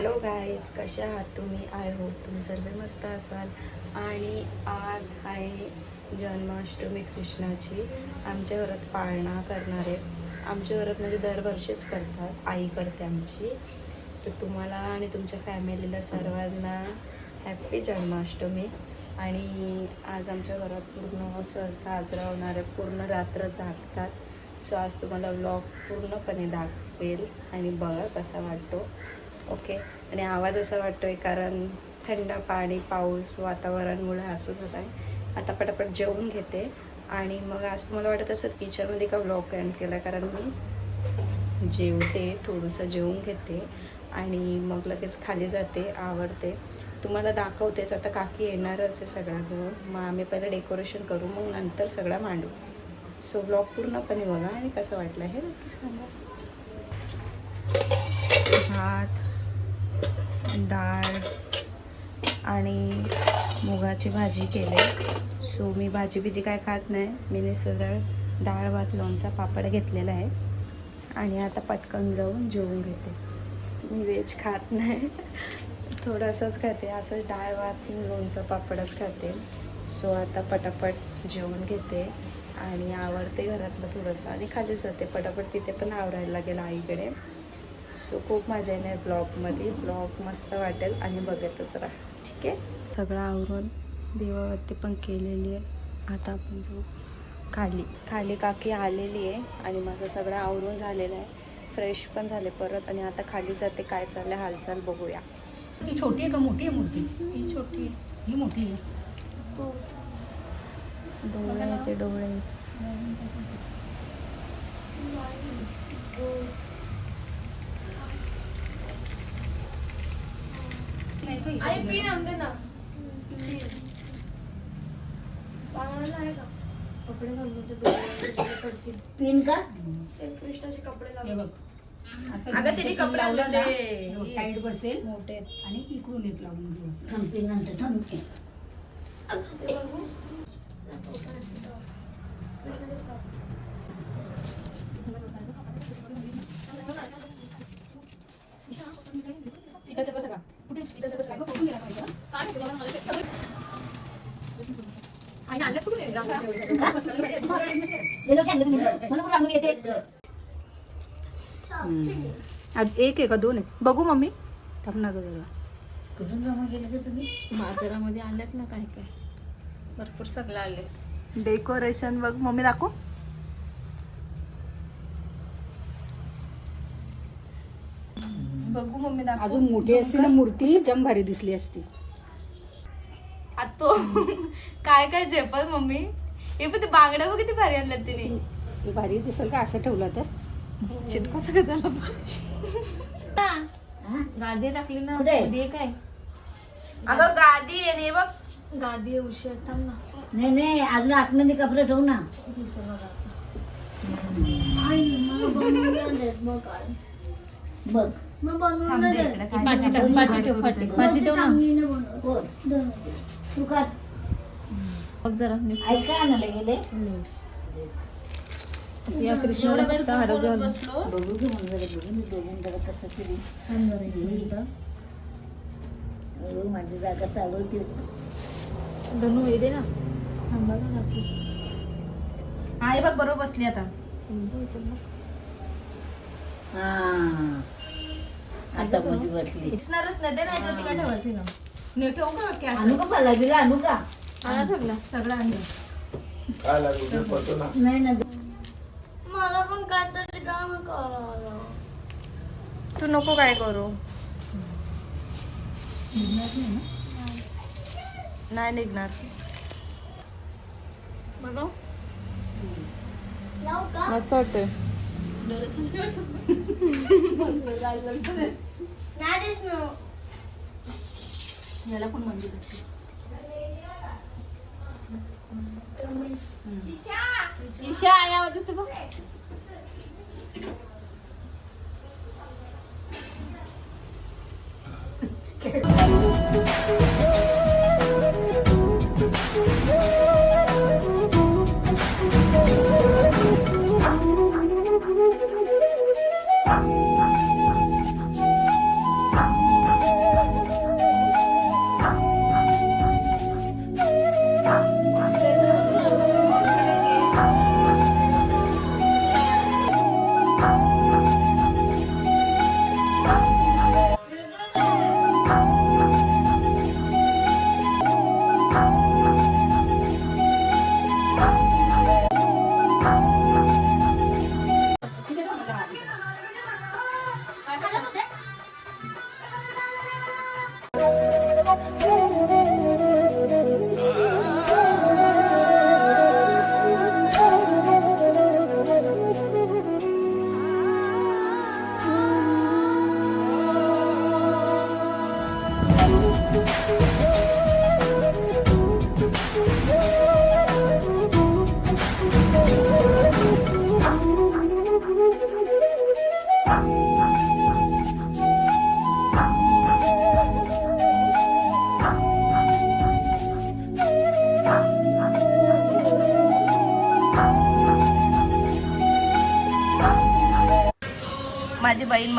Hello guys कशा आहात तुम्ही? आय होप तुम्ही सर्व मस्त असाल. आणि आज आहे जन्माष्टमी कृष्णाची. आमच्या घरात पाळणा करणार आहे. आमच्या घरात म्हणजे दरवर्षीच करतात. आई करते आमची. तर तुम्हाला आणि तुमच्या फॅमिलीला सर्वांना हॅप्पी जन्माष्टमी. आणि आज आमच्या घरात पूर्ण सण साजरा होणार आहे. पूर्ण रात्र जागतात. सो आज तुम्हाला व्लॉग पूर्णपणे दाखवेल आणि बघा कसा वाटतो. ओके. आणि आवाज असा वाटतोय कारण थंड पाणी पाऊस वातावरणमुळे असंच होत आहे. आता पटापट जेवून घेते. आणि मग आज तुम्हाला वाटत असेल किचनमध्ये का ब्लॉग एंड केला? कारण मी जेवते थोडंसं जेवून घेते. आणि मग लगेच खाली जाते आवडते तुम्हाला दाखवतेच आता काकी येणारच आहे सगळा घेऊन मग आम्ही पहिलं डेकोरेशन करू मग नंतर सगळा मांडू. सो ब्लॉग पूर्णपणे बघा आणि कसं वाटलं हे नक्की सांगा. भात डाळ आणि मुगाची भाजी केली. सो मी भाजी बिजी काय खात नाही. मी सरळ डाळ भात लोणचा पापड घेतलेला आहे. आणि आता पटकन जाऊन जेवून घेते. मी व्हेज खात नाही. थोडंसंच खाते. असं डाळ भात लोणचं पापडच खाते. सो आता पटापट जेवून घेते. आणि आवडते घरातलं थोडंसं. आणि खाली जाते. पटापट तिथे पण आवरायला लागेल आईकडे. सो खूप मजा येणार ब्लॉगमध्ये ब्लॉग मस्त वाटेल आणि बघतच राहा. ठीक आहे? सगळं आवरून देवावरती पण केलेली आहे. आता आपण जाऊ. खाली. खाली काकी आलेली आहे आणि माझं सगळं आवरून झालेलं आहे. फ्रेश पण झाले परत आणि आता खाली जाते काय चाललंय हालचाल बघूया. ती छोटी आहे का मोठी आहे मूर्ती? ही छोटी ही मोठी आहे. डोळे ते डोळे नाही का हिच्या आई? पिन आणते ना. चांगला आहे का? कपडे घालून ते डोळे डोळे पडतील. पिन का? ते कृष्णाचे कपडे हे लावले बघ असं अगं तिने कपडे लावलं. आणले ना, ते. हे. टाईट बसेल. मोठे. आणि इकडून एक लावून घेऊ असं. नंतर ते बघू कसं का कुठे इथं सगळं सगळं कुठून गेला पाहिजे ना? काय माहिती मला मला ते सगळे आणि आणलं कुठून आहे? गेलो सांगतो तुम्ही मला कुठं रांगोळी येते आज एक आहे का दोन आहे? बघू मम्मी. थांब ना गं जरा. कुठून जमा गेले तुम्ही बाजारामध्ये आल्यात ना काय काय? भरपूर सगळं आले डेकोरेशन बघ. मम्मी दाखव. बघू मम्मी दाखव. अजून मोठी असती ना मूर्ती जम भारी दिसली असती. तो काय काय झेपल मम्मी? हे पण ते बांगड्या बघ किती भारी आणल्यात तिने. हे भारी दिसेल का असं ठेवलं तर? चिटको सगळं त्याला गादी टाकली ना कुठे? मध्ये काय? अगं गादी आहे ने बघ. गादी उशीर थांब ना. नाही नाही अजून आतमध्ये कपडे ठेवू ना. दिसेल बघा आता. आई, मला बनवून नाही देत बघ आई. बघ. मग बनवून नाही देत. ठेव, ठेव ना. हो तू का बघ जरा नीट. आईस काय आणायला गेले? या कृष्णाला फक्त हार झालं बघू घे म्हणून जरा बघू मी दोघं जरा कसं तरी अहो, माझी जागा चालवते धनू हे दे ना. थांबा ना. आहे बघ बरोबर बसली आता. हा. आता बसली. दिसणारच नाही. दे ना याच्यावरती काय ठेवायचं ना. ठेवू का की आणू का मला दिला आणू का? आणा सगळं. सगळं आणलं नाही ना मला पण काहीतरी काम करावं तू नको काय करू. नाही निघणार. बघा. मस्त वाटतंय. याला पण ईशा आवाज येते बघ.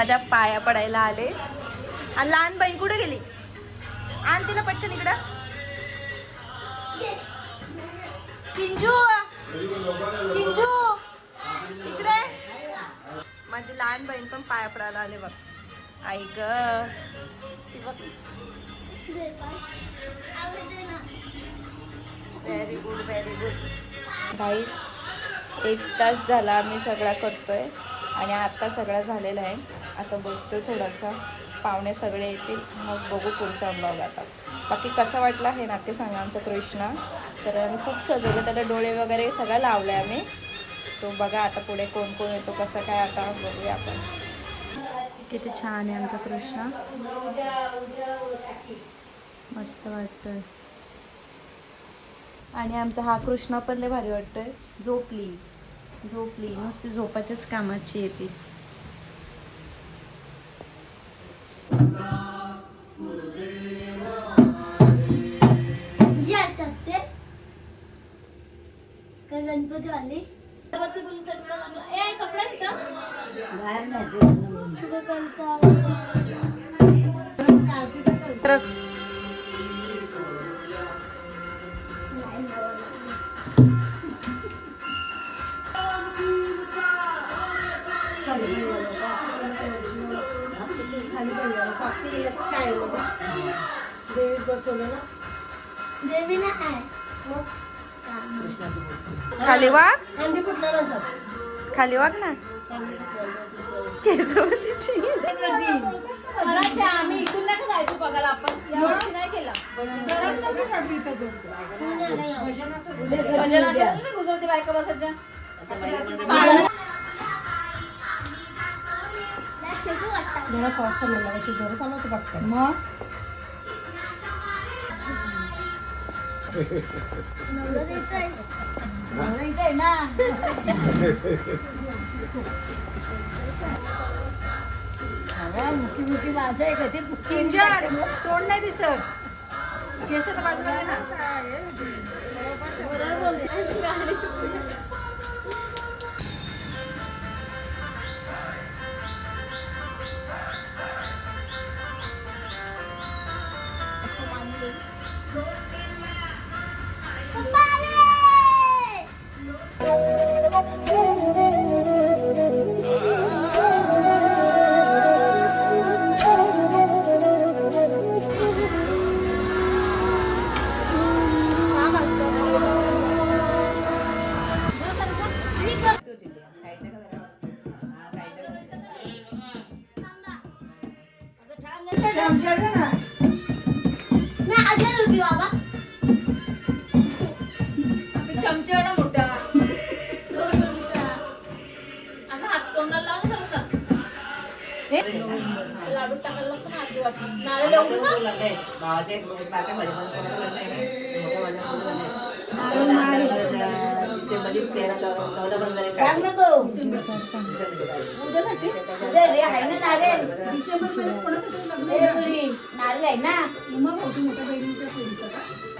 माझ्या पाया पडायला आले. आणि लहान बहीण कुठे गेली? आण तिला पटकन इकडं. किंजू किंजू इकडे. माझी लहान बहीण पण पाया पडायला आले बघ. आई ग. ती बघ. Very good very good guys एक तास झाला आम्ही सगळा करतोय आणि आता सगळा झालेला आहे. आता बसतोय थोडासा. पाहुणे सगळे येतील. मग बघू पुढचा ब्लॉग आता. बाकी कसा वाटला हे नाते सांगा आमचा कृष्णा तर आम्ही खूप सजवलं. त्याला डोळे वगैरे सगळं लावले आम्ही. सो बघा आता पुढे कोण कोण येतो कसं काय आता बघूया आपण. किती छान आहे आमचा कृष्णा मस्त वाटतोय. आणि आमचा हा कृष्ण पण लय भारी वाटतोय. झोपली. झोपली. नुसती झोपाच्याच कामाची येते येतात ते काय गणपती आली गणपती बोलून चटका लागला ए कपडा तिथं बाहेर नाही. शुभ करता देवी ना आहे खाली वाग खाली ना केसवतीची खराचे आम्ही इथून नाही का जायचो बघायला आपण नाही केला भजन असेल ना गुजराती बायका बसायच्या वाटतं मग? नवरा देतोय मुठी मुठी माझं आहे कधी किंजर तोंड नाही दिसत. केस तर बाजूला आहे ना. लाडू टाकायला लागतो ना नारळ मोठ्या बहिणीच्या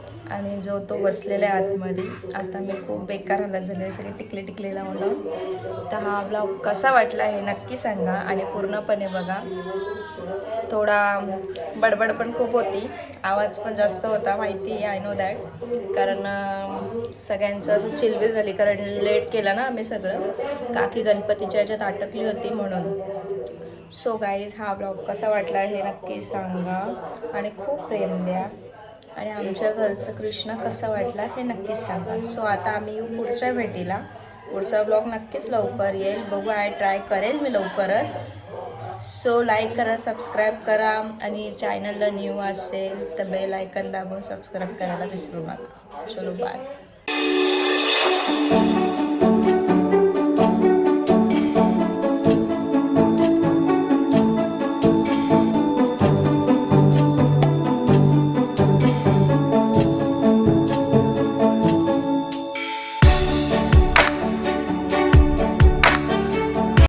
आणि जो तो बसलेला आहे आतमध्ये आता मी खूप बेकार हालत झाले सगळे टिकले टिकले लावलं तर हा ब्लॉग कसा वाटला हे नक्की सांगा आणि पूर्णपणे बघा. थोडा बडबड पण खूप होती आवाज पण जास्त होता माहिती आहे आय नो दॅट कारण सगळ्यांचं असं चिलबिल झाली कारण लेट केलं ना आम्ही सगळं. काकी गणपतीच्या ह्याच्यात अटकली होती म्हणून. सो गाईज हा ब्लॉग कसा वाटला हे नक्की सांगा. आणि खूप प्रेम द्या. आणि आमच्या घरचं कृष्णा कसं वाटला हे नक्कीच सांगा. सो आता आम्ही येऊ पुढच्या भेटीला पुढचा ब्लॉग नक्कीच लवकर येईल. बघू आय ट्राय करेल मी लवकरच. सो लाईक करा सबस्क्राईब करा आणि चॅनलला न्यू असेल तर बेल आयकन दाबून सबस्क्राईब करायला विसरू नका. चलो बाय